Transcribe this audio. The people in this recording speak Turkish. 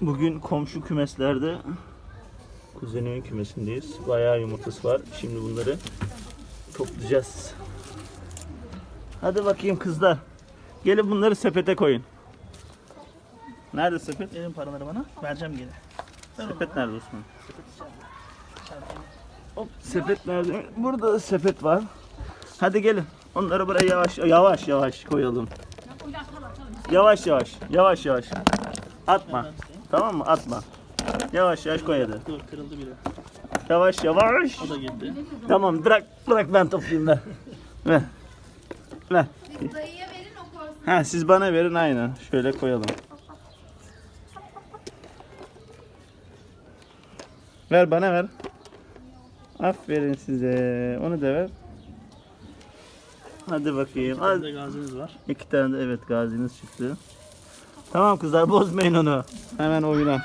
Bugün komşu kümeslerde kuzenimin kümesindeyiz. Bayağı yumurtası var. Şimdi bunları toplayacağız. Hadi bakayım kızlar. Gelin bunları sepete koyun. Nerede sepet? Verin paraları bana. Vereceğim geri. Sepet nerede Osman? Hop, sepet nerede? Burada da sepet var. Hadi gelin. Onları buraya yavaş yavaş yavaş koyalım. Yavaş yavaş. Yavaş yavaş. Atma. Tamam mı? Atma. Yavaş yavaş koy hadi. Dur kırıldı biri. Yavaş yavaş. O da gitti. Tamam bırak bırak ben toplayayım ver. Ver. Ver. Siz dayıya verin o koysun. Ha siz bana verin aynen. Şöyle koyalım. Ver bana ver. Aferin size. Onu da ver. Hadi bakayım. Hadi. Bizde gazimiz var. İki tane de evet gaziniz çıktı. Tamam kızlar bozmayın onu. Hemen oyuna.